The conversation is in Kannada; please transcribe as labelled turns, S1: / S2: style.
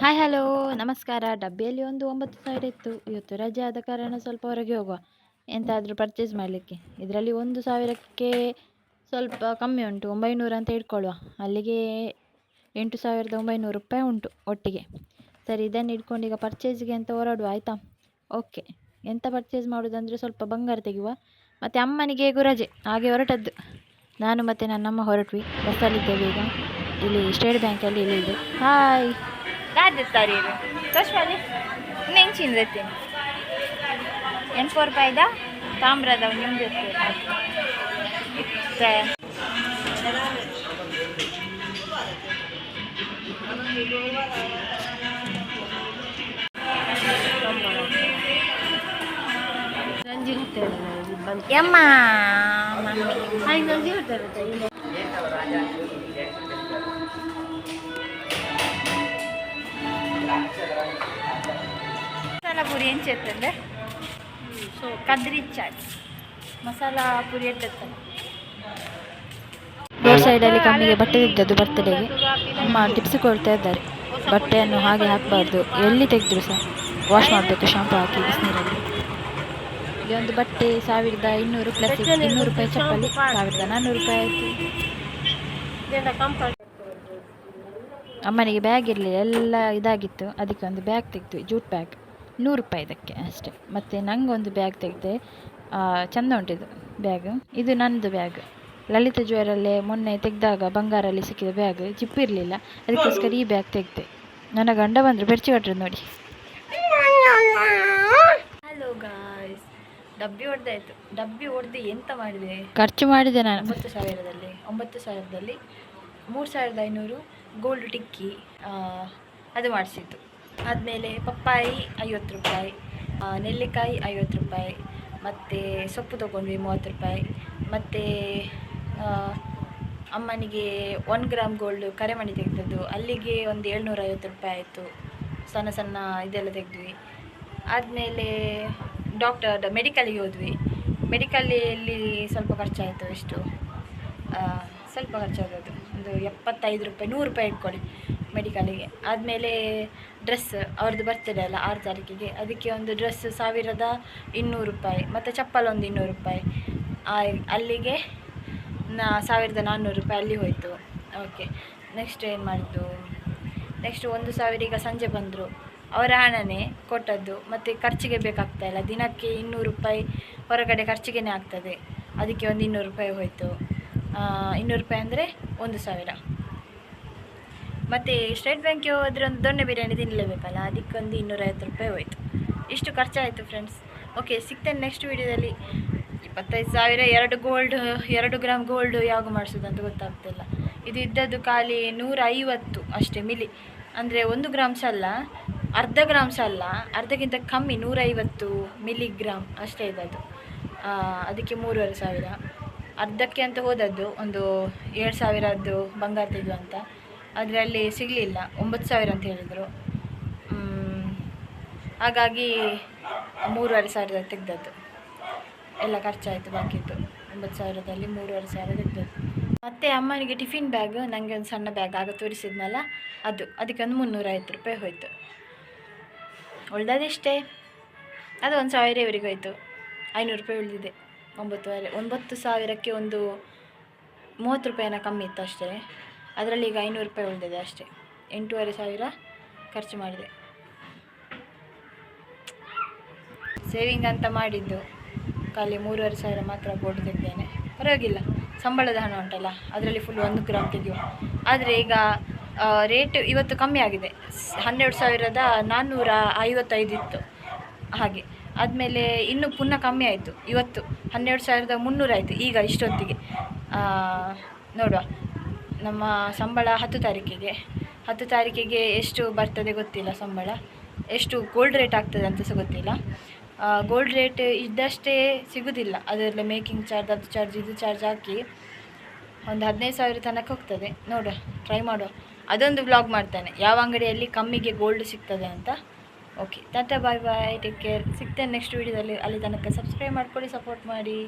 S1: ಹಾಯ್ ಹಲೋ ನಮಸ್ಕಾರ. ಡಬ್ಬಿಯಲ್ಲಿ ಒಂದು ಒಂಬತ್ತು ಸಾವಿರ ಇತ್ತು. ಇವತ್ತು ರಜೆ ಆದ ಕಾರಣ ಸ್ವಲ್ಪ ಹೊರಗೆ ಹೋಗುವ. ಎಂತಾದರೂ ಪರ್ಚೇಸ್ ಮಾಡಲಿಕ್ಕೆ. ಇದರಲ್ಲಿ ಒಂದು ಸಾವಿರಕ್ಕೆ ಸ್ವಲ್ಪ ಕಮ್ಮಿ ಉಂಟು. ಒಂಬೈನೂರು ಅಂತ ಇಟ್ಕೊಳ್ಳುವ ಅಲ್ಲಿಗೆ ಎಂಟು ಸಾವಿರದ ಒಂಬೈನೂರು ರೂಪಾಯಿ ಉಂಟು ಒಟ್ಟಿಗೆ. ಸರಿ, ಇದನ್ನು ಇಟ್ಕೊಂಡು ಈಗ ಪರ್ಚೇಸ್ಗೆ ಅಂತ ಹೊರಡುವ, ಆಯಿತಾ? ಓಕೆ ಎಂತ ಪರ್ಚೇಸ್ ಮಾಡೋದಂದರೆ ಸ್ವಲ್ಪ ಬಂಗಾರ ತೆಗೆಯುವ. ಮತ್ತು ಅಮ್ಮನಿಗೆ ಹೇಗೂ ರಜೆ. ಹಾಗೆ ಹೊರಟದ್ದು. ನಾನು ಮತ್ತು ನನ್ನಮ್ಮ ಹೊರಟ್ವಿ. ಬಸ್ಸಲ್ಲಿದ್ದೇವೆ ಈಗ. ಇಲ್ಲಿ ಸ್ಟೇಟ್ ಬ್ಯಾಂಕಲ್ಲಿ ಇಲ್ಲಿದೆ ಹಾಯ್
S2: ರಾಜಸ್ತಾರಿ ಇದು. ತೋರ್ಸ್ಬಾಲಿ ನೆಂಚಿನ ಎತ್ತೀನಿ ಎಣ್ಪು ರೂಪಾಯಿದ? ತಾಮ್ರದ ನಿಮ್ದು ಯಮ್ಮ. ಮಮ್ಮಿ ಮಸಾಲ ಪುರಿ ಹೆಂಚ ಎತ್ತಂದ್ರೆ ಸೊ ಕದ್ರಿ ಚಾಟ್. ಮಸಾಲಾ ಪುರಿ ಎತ್ತಂದ್ರೆ
S1: ರೋಡ್ ಸೈಡಲ್ಲಿ ಕಣ್ಣಿಗೆ ಬಟ್ಟೆ ತೆಗೆದದ್ದು ಬರ್ತಡೆಗೆ ಅಮ್ಮ ಟಿಪ್ಸ್ ಕೊಡ್ತಾ ಇದ್ದಾರೆ. ಬಟ್ಟೆಯನ್ನು ಹಾಗೆ ಹಾಕಬಾರ್ದು. ಎಲ್ಲಿ ತೆಗೆದ್ರು ಸಹ. ವಾಶ್ ಮಾಡಬೇಕು ಶಾಂಪು ಹಾಕಿ ಬಿಸಿನೀರಲ್ಲಿ. ಇಲ್ಲಿ ಒಂದು ಬಟ್ಟೆ ಸಾವಿರದ ಇನ್ನೂರು ಪ್ಲಸ್ ಇನ್ನೂರು ರೂಪಾಯಿ ಚಪ್ಪಲಿ ಸಾವಿರದ ನಾನ್ನೂರು ರೂಪಾಯಿ ಆಯಿತು. ಅಮ್ಮನಿಗೆ ಬ್ಯಾಗ್ ಇರಲಿಲ್ಲ ಎಲ್ಲ ಇದಾಗಿತ್ತು. ಅದಕ್ಕೆ ಒಂದು ಬ್ಯಾಗ್ ತೆಗೆದ್ವಿ ಜೂಟ್ ಬ್ಯಾಗ್ ನೂರು ರೂಪಾಯಿ ಇದಕ್ಕೆ ಅಷ್ಟೇ. ಮತ್ತು ನಂಗೊಂದು ಬ್ಯಾಗ್ ತೆಗೆದೆ ಚೆಂದ ಉಂಟಿದು ಬ್ಯಾಗ್ ಇದು ನನ್ನದು ಬ್ಯಾಗ್ ಲಲಿತ ಜ್ವರಲ್ಲೇ ಮೊನ್ನೆ ತೆಗೆದಾಗ ಬಂಗಾರಲ್ಲಿ ಸಿಕ್ಕಿದ ಬ್ಯಾಗ್ ಜಿಪ್ ಇರಲಿಲ್ಲ. ಅದಕ್ಕೋಸ್ಕರ ಈ ಬ್ಯಾಗ್ ತೆಗೆದೆ. ನನ್ನ ಗಂಡ ಬಂದರು ಬೆರ್ಚಿ ಕಟ್ಟರು ನೋಡಿ.
S2: ಹಲೋ ಗಾಯ್ಸ್ ಡಬ್ಬಿ ಹೊಡೆದಾಯ್ತು ಡಬ್ಬಿ ಹೊಡೆದು ಎಂತ ಮಾಡಿದೆ?
S1: ಖರ್ಚು ಮಾಡಿದೆ ನಾನು.
S2: ಒಂಬತ್ತು ಸಾವಿರದಲ್ಲಿ ಒಂಬತ್ತು ಸಾವಿರದಲ್ಲಿ ಮೂರು ಸಾವಿರದ ಐನೂರು ಗೋಲ್ಡ್ ಟಿಕ್ಕಿ ಅದು ಮಾಡಿಸಿದ್ದು. ಆದಮೇಲೆ ಪಪ್ಪಾಯಿ ಐವತ್ತು ರೂಪಾಯಿ ನೆಲ್ಲಿಕಾಯಿ ಐವತ್ತು ರೂಪಾಯಿ, ಮತ್ತು ಸೊಪ್ಪು ತೊಗೊಂಡ್ವಿ ಮೂವತ್ತು ರೂಪಾಯಿ, ಮತ್ತು ಅಮ್ಮನಿಗೆ ಒನ್ ಗ್ರಾಮ್ ಗೋಲ್ಡ್ ಕರೆಮಣಿ ತೆಗೆದದ್ದು. ಅಲ್ಲಿಗೆ ಒಂದು ಏಳ್ನೂರ ಐವತ್ತು ರೂಪಾಯಿ ಆಯಿತು. ಸಣ್ಣ ಸಣ್ಣ ಇದೆಲ್ಲ ತೆಗೆದ್ವಿ. ಆದಮೇಲೆ ಡಾಕ್ಟರ್ ಮೆಡಿಕಲಿಗೆ ಹೋದ್ವಿ. ಮೆಡಿಕಲಲ್ಲಿ ಸ್ವಲ್ಪ ಖರ್ಚಾಯಿತು ಎಷ್ಟು ಸ್ವಲ್ಪ ಖರ್ಚಾಗೋದು ಒಂದು ಎಪ್ಪತ್ತೈದು ರೂಪಾಯಿ, ನೂರು ರೂಪಾಯಿ ಇಟ್ಕೊಳ್ಳಿ ಮೆಡಿಕಲಿಗೆ. ಆದಮೇಲೆ ಡ್ರೆಸ್, ಅವ್ರದ್ದು ಬರ್ತಡೇ ಅಲ್ಲ, ಆರು ತಾರೀಕಿಗೆ. ಅದಕ್ಕೆ ಒಂದು ಡ್ರೆಸ್ ಸಾವಿರದ ಇನ್ನೂರು ರೂಪಾಯಿ, ಮತ್ತು ಚಪ್ಪಲ್ ಒಂದು ಇನ್ನೂರು ರೂಪಾಯಿ. ಅಲ್ಲಿಗೆ ನಾ, ಸಾವಿರದ ನಾನ್ನೂರು ರೂಪಾಯಿ ಅಲ್ಲಿ ಹೋಯಿತು. ಓಕೆ ನೆಕ್ಸ್ಟ್ ಏನು ಮಾಡಿದ್ದು ನೆಕ್ಸ್ಟ್ ಒಂದು ಸಾವಿರ ಈಗ ಸಂಜೆ ಬಂದರು. ಅವರ ಹಣನೇ ಕೊಟ್ಟದ್ದು, ಮತ್ತು ಖರ್ಚಿಗೆ ಬೇಕಾಗ್ತಾ ಇಲ್ಲ. ದಿನಕ್ಕೆ ಇನ್ನೂರು ರೂಪಾಯಿ ಹೊರಗಡೆ ಖರ್ಚಿಗೆ ಆಗ್ತದೆ. ಅದಕ್ಕೆ ಒಂದು ಇನ್ನೂರು ರೂಪಾಯಿ ಹೋಯಿತು. ಇನ್ನೂರು ರೂಪಾಯಿ ಅಂದರೆ ಒಂದು ಸಾವಿರ. ಮತ್ತು ಸ್ಟೇಟ್ ಬ್ಯಾಂಕಿಗೆ ಹೋದರೆ ಒಂದು ದೊಣ್ಣೆ ಬಿರಿಯಾನಿ ತಿನ್ನಲೇಬೇಕಲ್ಲ ಅದಕ್ಕೊಂದು ಇನ್ನೂರೈವತ್ತು ರೂಪಾಯಿ ಹೋಯಿತು. ಇಷ್ಟು ಖರ್ಚಾಯಿತು ಫ್ರೆಂಡ್ಸ್ ಓಕೆ ಸಿಗ್ತೇನೆ ನೆಕ್ಸ್ಟ್ ವೀಡಿಯೋದಲ್ಲಿ ಇಪ್ಪತ್ತೈದು ಸಾವಿರ, ಎರಡು ಗೋಲ್ಡ್ ಎರಡು ಗ್ರಾಮ್ ಗೋಲ್ಡ್ ಯಾವಾಗ ಮಾಡಿಸೋದು ಅಂತ ಗೊತ್ತಾಗ್ತಿಲ್ಲ. ಇದು ಇದ್ದದ್ದು ಖಾಲಿ ನೂರ ಐವತ್ತು ಅಷ್ಟೇ ಮಿಲಿ ಅಂದರೆ ಒಂದು ಗ್ರಾಮ್ಸ್ ಅಲ್ಲ, ಅರ್ಧ ಗ್ರಾಮ್ಸ್ ಅಲ್ಲ, ಅರ್ಧಕ್ಕಿಂತ ಕಮ್ಮಿ ನೂರೈವತ್ತು ಮಿಲಿಗ್ರಾಮ್ ಅಷ್ಟೇ ಇದ್ದದ್ದು. ಅದಕ್ಕೆ ಮೂರುವರೆ ಸಾವಿರ. ಅರ್ಧಕ್ಕೆ ಅಂತ ಹೋದದ್ದು ಒಂದು ಏಳು ಸಾವಿರದ್ದು ಬಂಗಾರ ತೆಗೆದು ಅಂತ. ಆದರೆ ಅಲ್ಲಿ ಸಿಗಲಿಲ್ಲ, ಒಂಬತ್ತು ಸಾವಿರ ಅಂತ ಹೇಳಿದರು. ಹಾಗಾಗಿ ಮೂರುವರೆ ಸಾವಿರದ ತೆಗೆದದ್ದು. ಎಲ್ಲ ಖರ್ಚಾಯಿತು ಬಾಕಿದ್ದು. ಒಂಬತ್ತು ಸಾವಿರದಲ್ಲಿ ಮೂರುವರೆ ಸಾವಿರ ತೆಗೆದದ್ದು. ಮತ್ತು ಅಮ್ಮನಿಗೆ ಟಿಫಿನ್ ಬ್ಯಾಗ್ ನನಗೆ ಒಂದು ಸಣ್ಣ ಬ್ಯಾಗ್ ಆಗ ತೋರಿಸಿದ್ನಲ್ಲ, ಅದು. ಅದಕ್ಕೆ ಒಂದು ಮುನ್ನೂರೈವತ್ತು ರೂಪಾಯಿ ಹೋಯಿತು. ಉಳ್ದದಿಷ್ಟೇ. ಅದು ಒಂದು ಸಾವಿರ ಇವರಿಗೆ ಹೋಯಿತು. ಐನೂರು ರೂಪಾಯಿ ಉಳಿದಿದೆ. ಒಂಬತ್ತುವರೆ ಒಂಬತ್ತು ಸಾವಿರಕ್ಕೆ ಒಂದು ಮೂವತ್ತು ರೂಪಾಯಿನ ಕಮ್ಮಿ ಇತ್ತು ಅಷ್ಟೇ. ಅದರಲ್ಲಿ ಈಗ ಐನೂರು ರೂಪಾಯಿ ಉಳಿದಿದೆ ಅಷ್ಟೇ. ಎಂಟೂವರೆ ಸಾವಿರ ಖರ್ಚು ಮಾಡಿದೆ. ಸೇವಿಂಗ್ ಅಂತ ಮಾಡಿದ್ದು. ಖಾಲಿ ಮೂರುವರೆ ಸಾವಿರ ಮಾತ್ರ ಬೋರ್ಡ್ ಪರವಾಗಿಲ್ಲ. ಸಂಬಳದ ಹಣ ಉಂಟಲ್ಲ, ಅದರಲ್ಲಿ ಫುಲ್ ಒಂದು ಗ್ರಾಮ್ ತೆಗೆಯುವ. ಆದರೆ ಈಗ ರೇಟ್ ಇವತ್ತು ಕಮ್ಮಿ ಆಗಿದೆ. ಹನ್ನೆರಡು ಸಾವಿರದ ನಾನ್ನೂರ ಐವತ್ತೈದು ಇತ್ತು. ಹಾಗೆ. ಆದಮೇಲೆ ಇನ್ನೂ ಪುನಃ ಕಮ್ಮಿ ಆಯಿತು. ಇವತ್ತು ಹನ್ನೆರಡು ಸಾವಿರದ ಮುನ್ನೂರು ಆಯಿತು. ಈಗ ಇಷ್ಟೊತ್ತಿಗೆ. ನೋಡುವ. ನಮ್ಮ ಸಂಬಳ ಹತ್ತು ತಾರೀಕಿಗೆ. ಹತ್ತು ತಾರೀಕಿಗೆ ಎಷ್ಟು ಬರ್ತದೆ ಗೊತ್ತಿಲ್ಲ ಸಂಬಳ. ಎಷ್ಟು ಗೋಲ್ಡ್ ರೇಟ್ ಆಗ್ತದೆ ಅಂತ ಸಹ ಗೊತ್ತಿಲ್ಲ. ಗೋಲ್ಡ್ ರೇಟ್ ಇದ್ದಷ್ಟೇ ಸಿಗೋದಿಲ್ಲ. ಅದರಲ್ಲಿ ಮೇಕಿಂಗ್ ಚಾರ್ಜ್ ಅದು ಚಾರ್ಜ್ ಇದು ಚಾರ್ಜ್ ಹಾಕಿ ಒಂದು ಹದಿನೈದು ಸಾವಿರ ತನಕ ಹೋಗ್ತದೆ. ನೋಡುವ ಟ್ರೈ ಮಾಡುವ. ಅದೊಂದು ವ್ಲಾಗ್ ಮಾಡ್ತಾನೆ. ಯಾವ ಅಂಗಡಿಯಲ್ಲಿ ಕಮ್ಮಿಗೆ ಗೋಲ್ಡ್ ಸಿಗ್ತದೆ ಅಂತ. Okay, tata, bye bye take care ಸಿಗ್ತೇನೆ next ವೀಡಿಯೋದಲ್ಲಿ ಅಲ್ಲಿ ತನಕ ಸಬ್ಸ್ಕ್ರೈಬ್ ಮಾಡ್ಕೊಳ್ಳಿ ಸಪೋರ್ಟ್ ಮಾಡಿ.